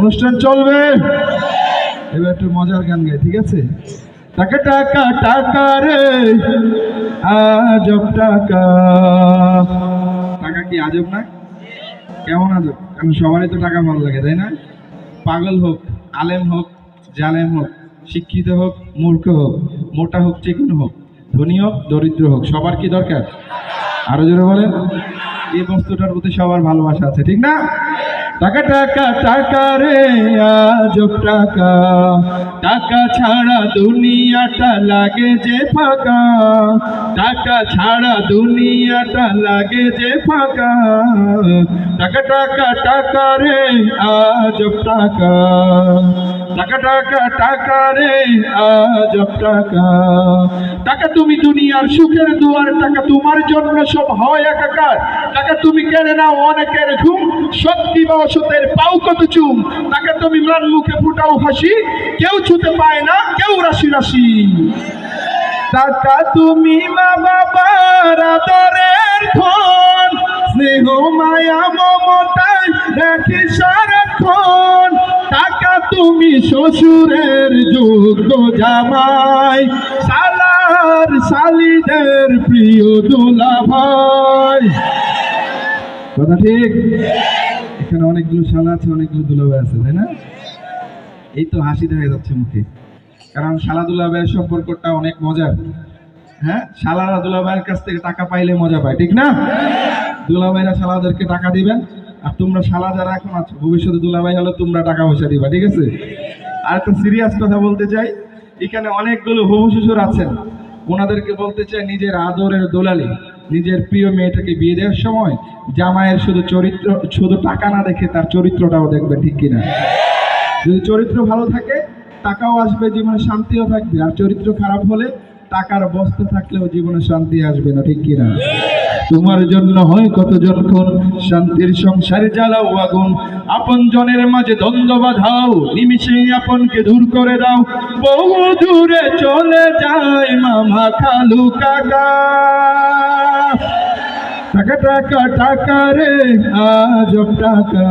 অনুষ্ঠান চলবে। এবার একটু মজার গান গাই, ঠিক আছে? টাকা টাকা টাকা রে, আজব টাকা। টাকা কি আজব না? কেমন আজব? কারণ সবারই তো টাকা ভালো লাগে, তাই না? পাগল হোক, আলেম হোক, জালেম হোক, শিক্ষিত হোক, মূর্খ হোক, মোটা হোক, চিকন হোক, ধনী হোক, দরিদ্র হোক, সবার কি দরকার? আরও জোরে বলেন। এই বস্তুটার প্রতি সবার ভালোবাসা আছে, ঠিক না? টাকা টাকা টাকা রে, আজব টাকা। টাকা ছাড়া দুনিয়াটা লাগে যে ফাঁকা। টাকা ছাড়া দুনিয়াটা লাগে যে ফাঁকা। টাকা টাকা টাকা রে, আজব টাকা। টাকা টাকা টাকা রে, আজব টাকা। টাকা তুমি দুনিয়ার সুখের দুয়ার, টাকা তোমার জন্য সব হয় একাকার। টাকা তুমি কেড়ে নাও অনেকের ঘুম, সত্যি বা অসতের পাও কত চুম, তাকে তুমি ম্লান মুখে ফুটাও হাসি। কেউ ছুতে পায় না, কেউ রাশি রাশি। টাকা তুমি মা বাবার আদরের ধন স্নেহ মায়া মমতায় রাখি সারাক্ষণ। টাকা তুমি শ্বশুরের যোগ্য জামাই, সালার শালিদের প্রিয় দোলা ভাই কথা ঠিক? এখানে অনেকগুলো শালা আছে, অনেকগুলো দুলাভাই আছে, তাই না? এই তো হাসি দেখা যাচ্ছে মুখে। কারণ শালা দুলাভাইয়ের সম্পর্কটা অনেক মজার। হ্যাঁ? শালারা দুলাভাইয়ের কাছ থেকে টাকা পাইলে মজা পায়, ঠিক না? দুলাভাইরা শালাদেরকে টাকা দিবেন, আর তোমরা শালা যারা এখন আছো, ভবিষ্যতে দুলাভাই হলে তোমরা টাকা পয়সা দিবা, ঠিক আছে? আর একটা সিরিয়াস কথা বলতে চাই, এখানে অনেকগুলো হবু শিশুর আছেন। ওনাদেরকে বলতে চাই নিজের আদরের দোলালি। নিজের প্রিয় মেয়েটাকে বিয়ে দেওয়ার সময় জামাইয়ের শুধু চরিত্র, শুধু টাকা না দেখে তার চরিত্রটাও দেখবে ঠিক কিনা। যদি চরিত্র ভালো থাকে, টাকাও আসবে, জীবনে শান্তিও থাকবে। আর চরিত্র খারাপ হলে টাকার বস্তা থাকলেও জীবনে শান্তি আসবে না, ঠিক কিনা? তোমার জন্য হয় কতজন খুন শান্তির সংসারে জ্বালাও আগুন। আপন জনের মাঝে দ্বন্দ্ব বাধাও নিমিশে আপনকে দূর করে দাও। বহু দূরে চলে যায় মামা খালু কাকা। টাকা টাকা টাকা রে আজব টাকা।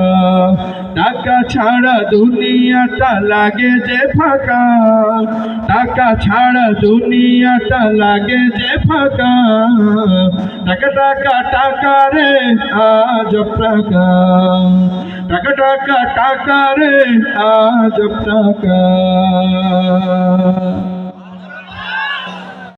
টাকা ছাড়া দুনিয়াটা লাগে যে ফাঁকা। টাকা ছাড়া দুনিয়াটা লাগে যে ফাঁকা। টাকা টাকা টাকা রে আজব টাকা। টাকা টাকা টাকা রে আজব টাকা।